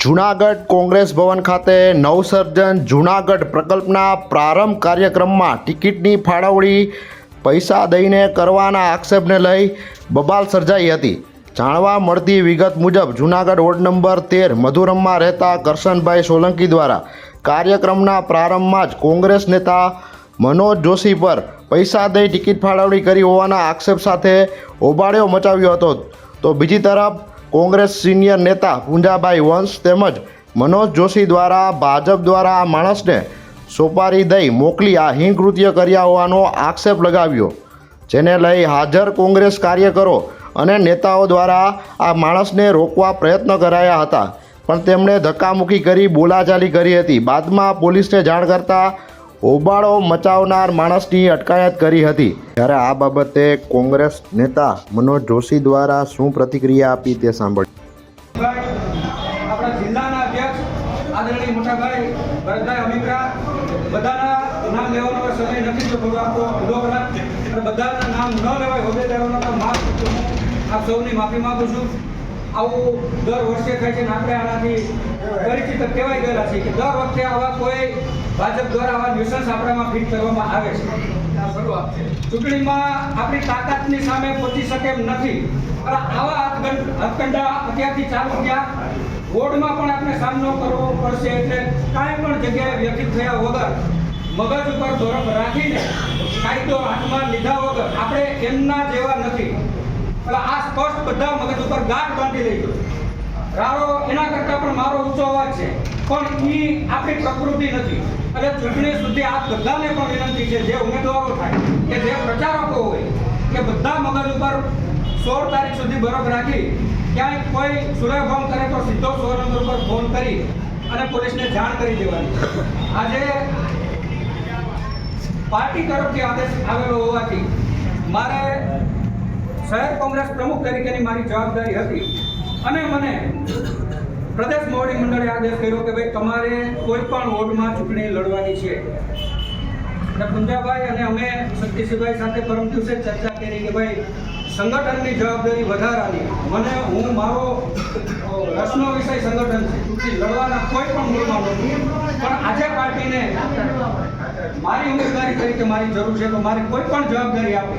જૂનાગઢ કોંગ્રેસ ભવન ખાતે નવસર્જન જૂનાગઢ પ્રકલ્પના પ્રારંભ કાર્યક્રમમાં ટિકિટની ફાળવણી પૈસા દઈને કરવાના આક્ષેપને લઈ બબાલ સર્જાઈ હતી. જાણવા મળતી વિગત મુજબ જૂનાગઢ વોર્ડ નંબર તેર મધુરમમાં રહેતા કરશનભાઈ સોલંકી દ્વારા કાર્યક્રમના પ્રારંભમાં જ કોંગ્રેસ નેતા મનોજ જોશી પર પૈસા દઈ ટિકિટ ફાળવણી કરી હોવાના આક્ષેપ સાથે હોબાળ્યો મચાવ્યો હતો. તો બીજી તરફ કોંગ્રેસ સિનિયર નેતા પૂંજાભાઈ વંશ તેમજ મનોજ જોશી દ્વારા ભાજપ દ્વારા આ માણસને સોપારી દઈ મોકલી આ હિંગ કર્યા હોવાનો આક્ષેપ લગાવ્યો, જેને લઈ હાજર કોંગ્રેસ કાર્યકરો અને નેતાઓ દ્વારા આ માણસને રોકવા પ્રયત્ન કરાયા હતા. પણ તેમણે ધક્કામુક્કી કરી બોલાચાલી કરી હતી. બાદમાં પોલીસને જાણ કરતા હોબાળો મચાવનાર માણસની અટકાયત કરી હતી. ત્યારે આ બાબતે કોંગ્રેસ નેતા મનોજ જોશી દ્વારા શું પ્રતિક્રિયા આપી તે સાંભળ આપ સૌની માફી માંગુ છું. આવું દર વર્ષે થાય છે ને આપણે આનાથી પરિચિત કહેવાય ગયેલા છીએ કે દર વખતે આવા કોઈ ભાજપ દ્વારા આવા ન્યુસન્સ આપણામાં ફિટ કરવામાં આવે છે. ચૂંટણીમાં આપણી તાકાતની સામે પહોંચી શકે એમ નથી. અને આવા હાથકંડા અત્યારથી ચાલુ થયા. વોર્ડમાં પણ આપણે સામનો કરવો પડશે એટલે કાંઈ પણ જગ્યાએ વ્યથિત થયા વગર, મગજ ઉપર ધોરણ રાખીને કાયદો હાથમાં લીધા વગર આપણે એમના જેવા નથી. એટલે આ સ્પષ્ટ બધા મગજ ઉપર ગાંઠ બાંધી ગયો રારો એના કરતાં પણ મારો ઊંચો અવાજ છે. પણ એ આપણી પ્રકૃતિ નથી. એટલે ચૂંટણી સુધી આ બધાને પણ વિનંતી છે, જે ઉમેદવારો થાય, કે જે પ્રચારકો હોય, કે બધા મગજ ઉપર સોળ તારીખ સુધી બરફ રાખી, ક્યાંય કોઈ સુરેભંગ કરે તો સીધો સો નંબર પર ફોન કરી અને પોલીસને જાણ કરી દેવાની. આજે પાર્ટી તરફથી આદેશ આવેલો હોવાથી મારે શહેર કોંગ્રેસ પ્રમુખ તરીકેની મારી જવાબદારી હતી. અને મને પ્રદેશ મોવડી મંડળે આદેશ કર્યો કે ભાઈ તમારે કોઈ પણ વોર્ડમાં ચૂંટણી લડવાની છે. અને પુંજાભાઈ અને અમે શક્તિસિંહભાઈ સાથે પરમ દિવસે ચર્ચા કરી કે ભાઈ સંગઠનની જવાબદારી વધારાની મને, હું, મારો રસનો વિષય સંગઠન છે. ચૂંટણી લડવાના કોઈ પણ મૂળમાં નથી. પણ આજે પાર્ટીને મારી ઉમેદવારી તરીકે મારી જરૂર છે તો મારે કોઈ પણ જવાબદારી આપે.